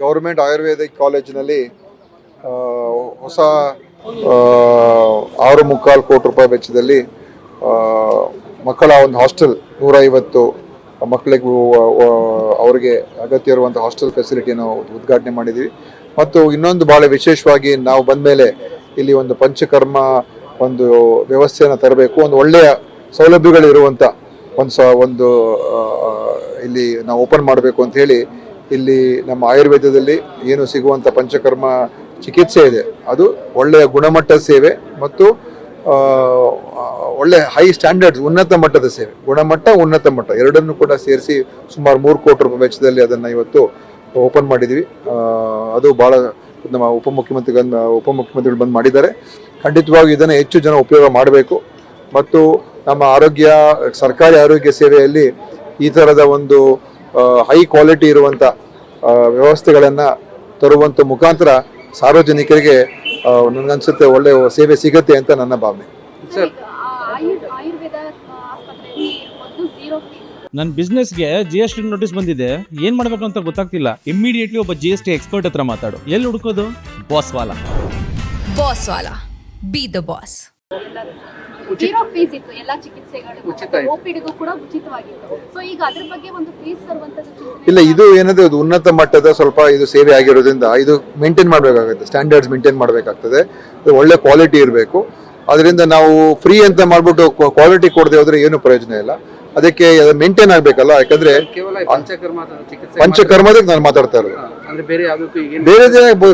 Government Ayurvedic ಕಾಲೇಜಿನಲ್ಲಿ ಹೊಸ ಆರು ಮುಕ್ಕಾಲು ಕೋಟಿ ರೂಪಾಯಿ ವೆಚ್ಚದಲ್ಲಿ ಮಕ್ಕಳ ಒಂದು ಹಾಸ್ಟೆಲ್ ನೂರೈವತ್ತು ಮಕ್ಕಳಿಗೂ ಆ, ಅವರಿಗೆ ಅಗತ್ಯ ಇರುವಂಥ ಹಾಸ್ಟೆಲ್ ಫೆಸಿಲಿಟಿಯನ್ನು ಉದ್ಘಾಟನೆ ಮಾಡಿದ್ದೀವಿ. ಮತ್ತು ಇನ್ನೊಂದು ಭಾಳ ವಿಶೇಷವಾಗಿ ನಾವು ಬಂದ ಮೇಲೆ ಇಲ್ಲಿ ಒಂದು ಪಂಚಕರ್ಮ ಒಂದು ವ್ಯವಸ್ಥೆಯನ್ನು ತರಬೇಕು. ಒಂದು ಒಳ್ಳೆಯ ಸೌಲಭ್ಯಗಳಿರುವಂಥ ಒಂದು ಸ ಒಂದು ಇಲ್ಲಿ ನಾವು ಓಪನ್ ಮಾಡಬೇಕು ಅಂತ ಹೇಳಿ ಇಲ್ಲಿ ನಮ್ಮ ಆಯುರ್ವೇದದಲ್ಲಿ ಏನು ಸಿಗುವಂಥ ಪಂಚಕರ್ಮ ಚಿಕಿತ್ಸೆ ಇದೆ. ಅದು ಒಳ್ಳೆಯ ಗುಣಮಟ್ಟದ ಸೇವೆ ಮತ್ತು ಒಳ್ಳೆ ಹೈ ಸ್ಟ್ಯಾಂಡರ್ಡ್ಸ್ ಉನ್ನತ ಮಟ್ಟದ ಸೇವೆ. ಗುಣಮಟ್ಟ, ಉನ್ನತ ಮಟ್ಟ ಎರಡನ್ನು ಕೂಡ ಸೇರಿಸಿ ಸುಮಾರು ಮೂರು ಕೋಟಿ ರೂಪಾಯಿ ವೆಚ್ಚದಲ್ಲಿ ಅದನ್ನು ಇವತ್ತು ಓಪನ್ ಮಾಡಿದ್ವಿ. ಅದು ಭಾಳ ನಮ್ಮ ಉಪಮುಖ್ಯಮಂತ್ರಿಗಳನ್ನ ಉಪಮುಖ್ಯಮಂತ್ರಿಗಳು ಬಂದು ಮಾಡಿದ್ದಾರೆ. ಖಂಡಿತವಾಗಿ ಇದನ್ನು ಹೆಚ್ಚು ಜನ ಉಪಯೋಗ ಮಾಡಬೇಕು. ಮತ್ತು ನಮ್ಮ ಆರೋಗ್ಯ, ಸರ್ಕಾರಿ ಆರೋಗ್ಯ ಸೇವೆಯಲ್ಲಿ ಈ ಥರದ ಒಂದು ಹೈ ಕ್ವಾಲಿಟಿ ಇರುವಂಥ ವ್ಯವಸ್ಥೆಗಳನ್ನು ತರುವಂಥ ಮುಖಾಂತರ ಸಾರ್ವಜನಿಕರಿಗೆ ನನಗನ್ಸುತ್ತೆ ಒಳ್ಳೆಯ ಸೇವೆ ಸಿಗುತ್ತೆ ಅಂತ ನನ್ನ ಭಾವನೆ. ಸರ್ ಆಯುರ್ ಆಯುರ್ವೇದ ಆಸ್ಪತ್ರೆಯಲ್ಲಿ ಒಂದು ಝೀರೋ ಫೀಸ್ ನನ್ನ ಬಿಸ್ನೆಸ್ಗೆ ಜಿ ಎಸ್ ಟಿ ನೋಟಿಸ್ ಬಂದಿದೆ. ಏನ್ ಮಾಡ್ಬೇಕು ಅಂತ ಗೊತ್ತಾಗ್ತಿಲ್ಲ. ಇಮಿಡಿಯೇಟ್ಲಿ ಒಬ್ಬ ಜಿ ಎಸ್ ಟಿ ಎಕ್ಸ್ಪರ್ಟ್ ಹತ್ರ ಮಾತಾಡು. ಎಲ್ಲಿ ಹುಡುಕೋದು? ಬಾಸ್ ವಾಲಾ. Boss Vala. Be the boss zero fees ಇತ್ತು ಎಲ್ಲ ಚಿಕಿತ್ಸೆಗಳು ಓಪಿಡಿಗೂ ಕೂಡ ಉಚಿತವಾಗಿತ್ತು. ಸೊ ಈಗ ಅದ್ರ ಬಗ್ಗೆ ಒಂದು ಫೀಸ್ ತರುವಂತದ್ದು ಇಲ್ಲ ಇದು ಏನಂದ್ರೆ ಉನ್ನತ ಮಟ್ಟದ ಸ್ವಲ್ಪ ಇದು ಸೇವೆ ಆಗಿರೋದ್ರಿಂದ ಇದು ಮೇಂಟೈನ್ ಮಾಡಬೇಕಾಗುತ್ತೆ ಸ್ಟ್ಯಾಂಡರ್ಡ್ಸ್ ಮೇಂಟೈನ್ ಮಾಡಬೇಕಾಗ್ತದೆ. ಒಳ್ಳೆ ಕ್ವಾಲಿಟಿ ಇರಬೇಕು. ಅದರಿಂದ ನಾವು ಫ್ರೀ ಅಂತ ಮಾಡ್ಬಿಟ್ಟು ಕ್ವಾಲಿಟಿ ಕೊಡದೆ ಹೋದ್ರೆ ಏನು ಪ್ರಯೋಜನ ಇಲ್ಲ. ಅದಕ್ಕೆ ಮೇಂಟೈನ್ ಆಗ್ಬೇಕಲ್ಲ ಯಾಕಂದ್ರೆ ಪಂಚಕರ್ಮದ ನಾನು ಮಾತಾಡ್ತಾ ಇರೋದು. ಅಂದ್ರೆ ಬೇರೆ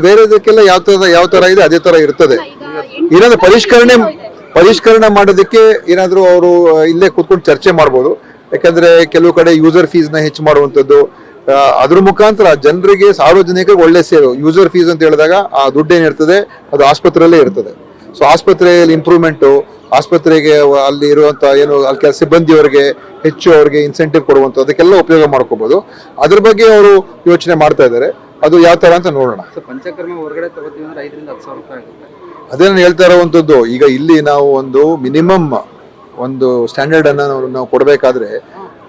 ಬೇರೆದಕ್ಕೆಲ್ಲ ಯಾವ ತರ ಯಾವ ತರ ಇದೆ ಅದೇ ತರ ಇರ್ತದೆ. ಏನಾದ್ರು ಪರಿಷ್ಕರಣೆ ಪರಿಷ್ಕರಣೆ ಮಾಡೋದಕ್ಕೆ ಏನಾದ್ರು ಅವರು ಇಲ್ಲೇ ಕೂತ್ಕೊಂಡು ಚರ್ಚೆ ಮಾಡ್ಬೋದು. ಯಾಕಂದ್ರೆ ಕೆಲವು ಕಡೆ ಯೂಸರ್ ಫೀಸ್ನ ಹೆಚ್ಚು ಮಾಡುವಂಥದ್ದು ಅದ್ರ ಮುಖಾಂತರ ಜನರಿಗೆ ಸಾರ್ವಜನಿಕರಿಗೆ ಒಳ್ಳೆ ಸೇವೆ. ಯೂಸರ್ ಫೀಸ್ ಅಂತ ಹೇಳಿದಾಗ ಆ ದುಡ್ಡು ಏನಿರ್ತದೆ ಅದು ಆಸ್ಪತ್ರೆಯಲ್ಲೇ ಇರ್ತದೆ. ಸೊ ಆಸ್ಪತ್ರೆಯಲ್ಲಿ ಇಂಪ್ರೂವ್ಮೆಂಟು ಆಸ್ಪತ್ರೆಗೆ ಅಲ್ಲಿ ಇರುವಂತ ಏನು, ಅಲ್ಲಿ ಕೆಲಸ ಸಿಬ್ಬಂದಿಯವರಿಗೆ ಹೆಚ್ಚು ಅವರಿಗೆ ಇನ್ಸೆಂಟಿವ್ ಕೊಡುವಂಥ ಅದಕ್ಕೆಲ್ಲ ಉಪಯೋಗ ಮಾಡ್ಕೋಬಹುದು ಅದ್ರ ಬಗ್ಗೆ ಅವರು ಯೋಚನೆ ಮಾಡ್ತಾ ಇದ್ದಾರೆ. ಅದು ಯಾವ ತರ ಅಂತ ನೋಡೋಣ. ಪಂಚಕರ್ಮ ಹೊರಗಡೆ ತಗೋತೀವಿ ಅಂದ್ರೆ ಐದರಿಂದ ಹತ್ತು ಸಾವಿರ ರೂಪಾಯಿ ಆಗುತ್ತೆ. ಅದೇ ನಾನು ಹೇಳ್ತಾ ಇರುವಂಥದ್ದು ಈಗ ಇಲ್ಲಿ ನಾವು ಒಂದು ಮಿನಿಮಮ್ ಒಂದು ಸ್ಟ್ಯಾಂಡರ್ಡ್ ಅನ್ನ ನಾವು ಕೊಡಬೇಕಾದ್ರೆ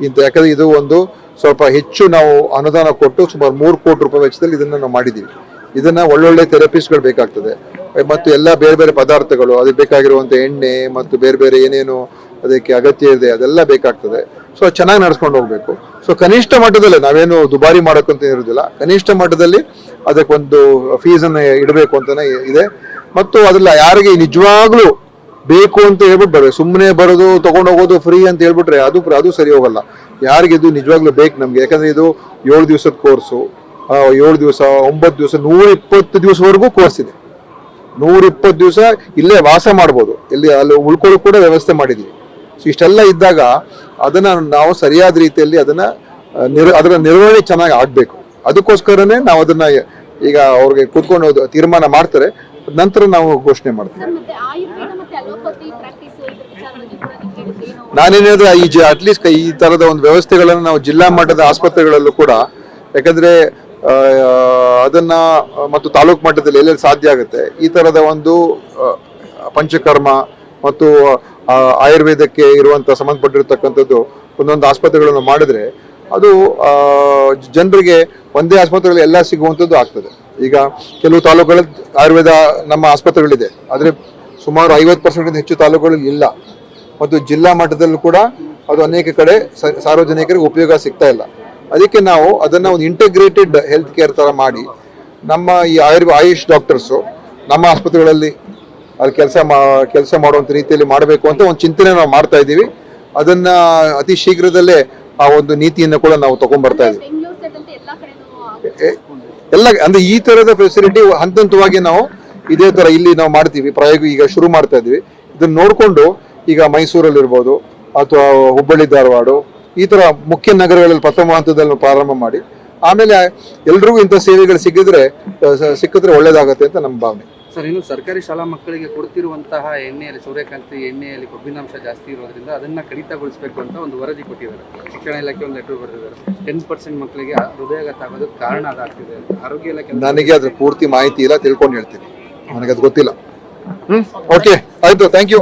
ಇಂತ ಯಾಕಂದ್ರೆ ಇದು ಒಂದು ಸ್ವಲ್ಪ ಹೆಚ್ಚು ನಾವು ಅನುದಾನ ಕೊಟ್ಟು ಸುಮಾರು ಮೂರು ಕೋಟಿ ರೂಪಾಯಿ ವೆಚ್ಚದಲ್ಲಿ ಇದನ್ನ ನಾವು ಮಾಡಿದ್ದೀವಿ. ಇದನ್ನ ಒಳ್ಳೊಳ್ಳೆ ಥೆರಪಿಸ್ಟ್ಗಳು ಬೇಕಾಗ್ತದೆ. ಮತ್ತು ಎಲ್ಲ ಬೇರೆ ಬೇರೆ ಪದಾರ್ಥಗಳು ಅದಕ್ಕೆ ಬೇಕಾಗಿರುವಂತ ಎಣ್ಣೆ ಮತ್ತು ಬೇರೆ ಬೇರೆ ಏನೇನು ಅದಕ್ಕೆ ಅಗತ್ಯ ಇದೆ, ಅದೆಲ್ಲ ಬೇಕಾಗ್ತದೆ. ಸೊ ಚೆನ್ನಾಗಿ ನಡ್ಸ್ಕೊಂಡು ಹೋಗ್ಬೇಕು. ಸೊ ಕನಿಷ್ಠ ಮಟ್ಟದಲ್ಲಿ ನಾವೇನು ದುಬಾರಿ ಮಾಡೋಕ್ಕಂತ ಇರೋದಿಲ್ಲ ಕನಿಷ್ಠ ಮಟ್ಟದಲ್ಲಿ ಅದಕ್ಕೊಂದು ಫೀಸನ್ನು ಇಡಬೇಕು ಅಂತಾನೆ ಇದೆ. ಮತ್ತು ಅದೆಲ್ಲ ಯಾರಿಗೆ ನಿಜವಾಗ್ಲೂ ಬೇಕು ಅಂತ ಹೇಳ್ಬಿಟ್ಟು ಸುಮ್ಮನೆ ಬರೋದು, ತಗೊಂಡು ಹೋಗೋದು ಫ್ರೀ ಅಂತ ಹೇಳ್ಬಿಟ್ರೆ ಅದು ಅದು ಸರಿ ಹೋಗಲ್ಲ. ಯಾರಿಗೆ ಇದು ನಿಜವಾಗ್ಲೂ ಬೇಕು ನಮ್ಗೆ? ಯಾಕಂದ್ರೆ ಇದು ಏಳು ದಿವಸದ ಕೋರ್ಸು ಏಳು ದಿವಸ, ಒಂಬತ್ತು ದಿವಸ ನೂರ ಇಪ್ಪತ್ತು ದಿವಸವರೆಗೂ ಕೋರ್ಸ್ ಇದೆ. ನೂರ ಇಪ್ಪತ್ತು ದಿವಸ ಇಲ್ಲೇ ವಾಸ ಮಾಡ್ಬೋದು. ಇಲ್ಲಿ ಅಲ್ಲಿ ಉಳ್ಕೊಳ್ಳೋ ಕೂಡ ವ್ಯವಸ್ಥೆ ಮಾಡಿದ್ವಿ. ಸೊ ಇಷ್ಟೆಲ್ಲ ಇದ್ದಾಗ ಅದನ್ನ ನಾವು ಸರಿಯಾದ ರೀತಿಯಲ್ಲಿ ಅದನ್ನ ನಿರ್ ಅದರ ನಿರ್ವಹಣೆ ಚೆನ್ನಾಗಿ ಆಗಬೇಕು. ಅದಕ್ಕೋಸ್ಕರನೇ ನಾವು ಅದನ್ನ, ಈಗ ಅವ್ರಿಗೆ ಕೂತ್ಕೊಂಡು ತೀರ್ಮಾನ ಮಾಡ್ತಾರೆ. ನಂತರ ನಾವು ಘೋಷಣೆ ಮಾಡ್ತೀವಿ. ಹೇಳಿದ್ರಿ ಏನು? ನಾನೇನ್ ಹೇಳಿದ್ರೆ ಈ ಜಿ ಅಟ್ಲೀಸ್ಟ್ ಈ ತರದ ಒಂದು ವ್ಯವಸ್ಥೆಗಳನ್ನು ನಾವು ಜಿಲ್ಲಾ ಮಟ್ಟದ ಆಸ್ಪತ್ರೆಗಳಲ್ಲೂ ಕೂಡ ಯಾಕಂದ್ರೆ ಅದನ್ನ ಮತ್ತು ತಾಲೂಕು ಮಟ್ಟದಲ್ಲಿ ಎಲ್ಲೆಲ್ಲಿ ಸಾಧ್ಯ ಆಗುತ್ತೆ ಈ ತರದ ಒಂದು ಪಂಚಕರ್ಮ ಮತ್ತು ಆಯುರ್ವೇದಕ್ಕೆ ಇರುವಂತ ಸಂಬಂಧಪಟ್ಟಿರ್ತಕ್ಕಂಥದ್ದು ಒಂದೊಂದು ಆಸ್ಪತ್ರೆಗಳನ್ನು ಮಾಡಿದ್ರೆ ಅದು ಜನರಿಗೆ ಒಂದೇ ಆಸ್ಪತ್ರೆಗಳಲ್ಲಿ ಎಲ್ಲ ಸಿಗುವಂಥದ್ದು ಆಗ್ತದೆ. ಈಗ ಕೆಲವು ತಾಲೂಕುಗಳಲ್ಲಿ ಆಯುರ್ವೇದ ನಮ್ಮ ಆಸ್ಪತ್ರೆಗಳಿದೆ. ಆದರೆ ಸುಮಾರು ಐವತ್ತು ಪರ್ಸೆಂಟ್ ಹೆಚ್ಚು ತಾಲೂಕುಗಳು ಇಲ್ಲ. ಮತ್ತು ಜಿಲ್ಲಾ ಮಟ್ಟದಲ್ಲೂ ಕೂಡ ಅದು ಅನೇಕ ಕಡೆ ಸಾರ್ವಜನಿಕರಿಗೆ ಉಪಯೋಗ ಸಿಗ್ತಾ ಇಲ್ಲ. ಅದಕ್ಕೆ ನಾವು ಅದನ್ನು ಒಂದು ಇಂಟಿಗ್ರೇಟೆಡ್ ಹೆಲ್ತ್ ಕೇರ್ ಥರ ಮಾಡಿ ನಮ್ಮ ಈ ಆಯುರ್ವ, ಆಯುಷ್ ಡಾಕ್ಟರ್ಸು ನಮ್ಮ ಆಸ್ಪತ್ರೆಗಳಲ್ಲಿ ಅಲ್ಲಿ ಕೆಲಸ ಮಾ, ಕೆಲಸ ಮಾಡುವಂಥ ರೀತಿಯಲ್ಲಿ ಮಾಡಬೇಕು ಅಂತ ಒಂದು ಚಿಂತನೆ ನಾವು ಮಾಡ್ತಾ ಇದ್ದೀವಿ. ಅದನ್ನು ಅತಿ ಶೀಘ್ರದಲ್ಲೇ ಆ ಒಂದು ನೀತಿಯನ್ನು ಕೂಡ ನಾವು ತಗೊಂಡ್ಬರ್ತಾ ಇದ್ದೀವಿ. ಎಲ್ಲ, ಅಂದ್ರೆ ಈ ತರದ ಫೆಸಿಲಿಟಿ ಹಂತ ಹಂತವಾಗಿ ನಾವು ಇದೇ ತರ ಇಲ್ಲಿ ನಾವು ಮಾಡ್ತೀವಿ. ಪ್ರಯೋಗ ಈಗ ಶುರು ಮಾಡ್ತಾ ಇದೀವಿ. ಇದನ್ನ ನೋಡ್ಕೊಂಡು ಈಗ ಮೈಸೂರಲ್ಲಿ ಇರ್ಬೋದು, ಅಥವಾ ಹುಬ್ಬಳ್ಳಿ, ಧಾರವಾಡ, ಈ ತರ ಮುಖ್ಯ ನಗರಗಳಲ್ಲಿ ಪ್ರಥಮ ಹಂತದಲ್ಲಿ ಪ್ರಾರಂಭ ಮಾಡಿ, ಆಮೇಲೆ ಎಲ್ರಿಗೂ ಇಂಥ ಸೇವೆಗಳು ಸಿಕ್ಕಿದ್ರೆ ಸಿಕ್ಕಿದ್ರೆ ಒಳ್ಳೇದಾಗತ್ತೆ ಅಂತ ನಮ್ಮ ಭಾವನೆ. ಸರ್ ಇನ್ನು ಸರ್ಕಾರಿ ಶಾಲಾ ಮಕ್ಕಳಿಗೆ ಕೊಡ್ತಿರುವಂತಹ ಎಣ್ಣೆಯಲ್ಲಿ ಸೂರ್ಯಕಾಂತಿ ಎಣ್ಣೆಯಲ್ಲಿ ಕೊಬ್ಬಿನಾಂಶ ಜಾಸ್ತಿ ಇರೋದ್ರಿಂದ ಅದನ್ನ ಕಡಿತಗೊಳಿಸಬೇಕು ಅಂತ ಒಂದು ವರದಿ ಕೊಟ್ಟಿದ್ದಾರೆ. ಶಿಕ್ಷಣ ಇಲಾಖೆ ಒಂದು ಲೆಟರ್ ಬರೆದಿದ್ದಾರೆ. ಟೆನ್ ಪರ್ಸೆಂಟ್ ಮಕ್ಕಳಿಗೆ ಹೃದಯಾಘಾತ ಆಗೋದಕ್ಕೆ ಕಾರಣ ಅದಾಗ್ತಿದೆ ಆರೋಗ್ಯ ಇಲಾಖೆ ನನಗೆ ಅದ್ರ ಪೂರ್ತಿ ಮಾಹಿತಿ ಇಲ್ಲ ತಿಳ್ಕೊಂಡು ಹೇಳ್ತೀನಿ. ನನಗೆ ಅದು ಗೊತ್ತಿಲ್ಲ. ಹ್ಮ್? ಓಕೆ ಆಯ್ತು ಥ್ಯಾಂಕ್ ಯು